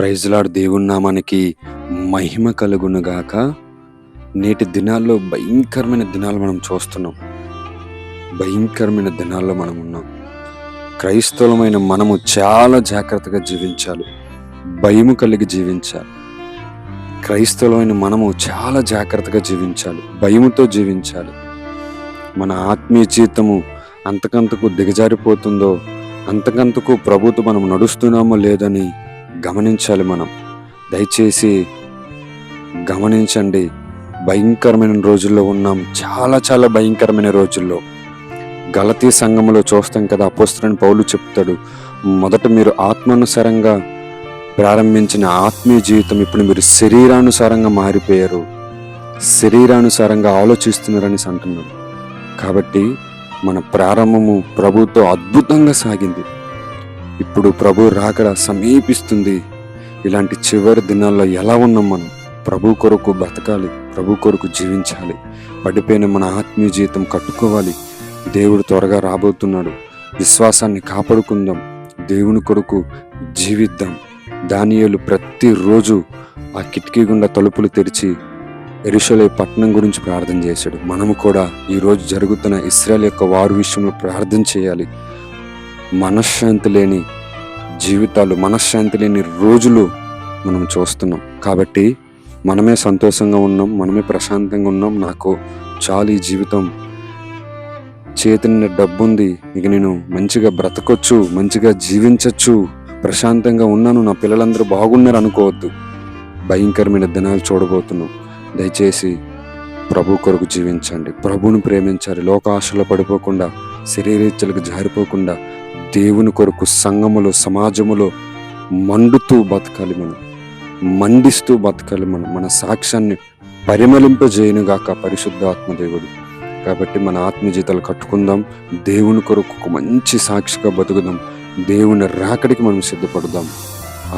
ప్రైజ్లాడ్ దేవున్నామానికి మహిమ కలుగునుగాక. నేటి దినాల్లో భయంకరమైన దినాలు మనం చూస్తున్నాం. భయంకరమైన దినాల్లో మనం ఉన్నాం. క్రైస్తవులమైన మనము చాలా జాగ్రత్తగా జీవించాలి. భయము కలిగి జీవించాలి. క్రైస్తవులమైన మనము చాలా జాగ్రత్తగా జీవించాలి. భయముతో జీవించాలి. మన ఆత్మీయ జీవితము అంతకంతకు దిగజారిపోతుందో అంతకంతకు ప్రభుత్వం మనం నడుస్తున్నామో లేదని గమనించాలి మనం. దయచేసి గమనించండి. భయంకరమైన రోజుల్లో ఉన్నాం. చాలా చాలా భయంకరమైన రోజుల్లో. గలతీ సంఘంలో చూస్తాం కదా అపోస్తులని పౌలు చెప్తాడు మొదట మీరు ఆత్మానుసారంగా ప్రారంభించిన ఆత్మీయ జీవితం ఇప్పుడు మీరు శరీరానుసారంగా మారిపోయారు. శరీరానుసారంగా ఆలోచిస్తున్నారని అంటున్నాడు కాబట్టి మన ప్రారంభము ప్రభుతో అద్భుతంగా సాగింది. ఇప్పుడు ప్రభు రాకడ సమీపిస్తుంది. ఇలాంటి చివరి దినాల్లో ఎలా ఉన్నాం మనం? ప్రభు కొరకు బ్రతకాలి ప్రభు కొరకు జీవించాలి పడిపోయిన మన ఆత్మీయ జీవితం కట్టుకోవాలి. దేవుడు త్వరగా రాబోతున్నాడు. విశ్వాసాన్ని కాపాడుకుందాం. దేవుని కొరకు జీవిద్దాం. దానియలు ప్రతిరోజు ఆ కిటికీ గుండా తలుపులు తెరిచి ఎరుషలే పట్టణం గురించి ప్రార్థన చేశాడు. మనము కూడా ఈరోజు జరుగుతున్న ఇస్రాయల్ యొక్క వారు విషయంలో ప్రార్థన చేయాలి. మనశ్శాంతి లేని జీవితాలు మనశ్శాంతి లేని రోజులు మనం చూస్తున్నాం. కాబట్టి మనమే సంతోషంగా ఉన్నాం మనమే ప్రశాంతంగా ఉన్నాం. నాకు చాలు ఈ జీవితం. చేతిని డబ్బు ఉంది ఇక నేను మంచిగా బ్రతకొచ్చు మంచిగా జీవించవచ్చు ప్రశాంతంగా ఉన్నాను. నా పిల్లలందరూ బాగున్నారు అనుకోవద్దు. భయంకరమైన దినాలు చూడబోతున్నాం. దయచేసి ప్రభు కొరకు జీవించండి. ప్రభుని ప్రేమించాలి. లోకాశలో పడిపోకుండా శరీరేచ్ఛలకు జారిపోకుండా దేవుని కొరకు సంఘములో సమాజములో మండుతూ బతకాలి మనం. మండిస్తూ బతకాలి మనం. మన సాక్ష్యాన్ని పరిమళింపజేయనుగాక పరిశుద్ధాత్మ దేవుడు కాబట్టి మన ఆత్మజీతాలు కట్టుకుందాం. దేవుని కొరకు ఒక మంచి సాక్షిగా బతుకుదాం. దేవుని రాకడికి మనం సిద్ధపడదాం.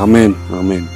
ఆమెన్. ఆమెన్.